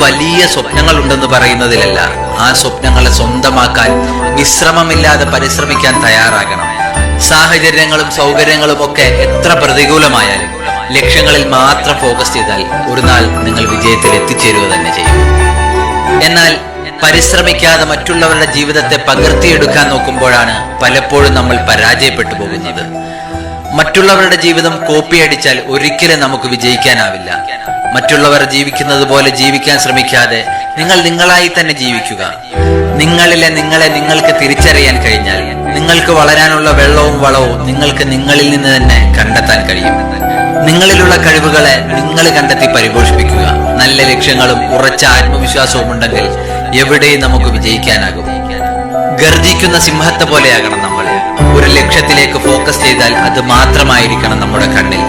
വലിയ സ്വപ്നങ്ങൾ ഉണ്ടെന്ന് പറയുന്നതിലല്ല. ആ സ്വപ്നങ്ങളെ സ്വന്തമാക്കാൻ വിശ്രമമില്ലാതെ പരിശ്രമിക്കാൻ തയ്യാറാകണം. സാഹചര്യങ്ങളും സൗകര്യങ്ങളും ഒക്കെ എത്ര പ്രതികൂലമായാലും ലക്ഷ്യങ്ങളിൽ മാത്രം ഫോക്കസ് ചെയ്താൽ ഒരു നാൾ നിങ്ങൾ വിജയത്തിൽ എത്തിച്ചേരുക തന്നെ ചെയ്യും. എന്നാൽ പരിശ്രമിക്കാതെ മറ്റുള്ളവരുടെ ജീവിതത്തെ പകർത്തിയെടുക്കാൻ നോക്കുമ്പോഴാണ് പലപ്പോഴും നമ്മൾ പരാജയപ്പെട്ടു പോകുന്നത്. മറ്റുള്ളവരുടെ ജീവിതം കോപ്പിയടിച്ചാൽ ഒരിക്കലും നമുക്ക് വിജയിക്കാനാവില്ല. മറ്റുള്ളവർ ജീവിക്കുന്നത് പോലെ ജീവിക്കാൻ ശ്രമിക്കാതെ നിങ്ങൾ നിങ്ങളായി തന്നെ ജീവിക്കുക. നിങ്ങളിലെ നിങ്ങളെ നിങ്ങൾക്ക് തിരിച്ചറിയാൻ കഴിഞ്ഞാൽ നിങ്ങൾക്ക് വളരാനുള്ള വെള്ളവും വളവും നിങ്ങൾക്ക് നിങ്ങളിൽ നിന്ന് തന്നെ കണ്ടെത്താൻ കഴിയും. നിങ്ങളിലുള്ള കഴിവുകളെ നിങ്ങൾ കണ്ടെത്തി പരിപോഷിപ്പിക്കുക. നല്ല ലക്ഷ്യങ്ങളും ഉറച്ച ആത്മവിശ്വാസവും ഉണ്ടെങ്കിൽ എവിടെയും നമുക്ക് വിജയിക്കാനാകും. ഗർജിക്കുന്ന സിംഹത്തെ പോലെയാകണം നമ്മൾ. ഒരു ലക്ഷ്യത്തിലേക്ക് ഫോക്കസ് ചെയ്താൽ അത് മാത്രമായിരിക്കണം നമ്മുടെ കണ്ണിൽ.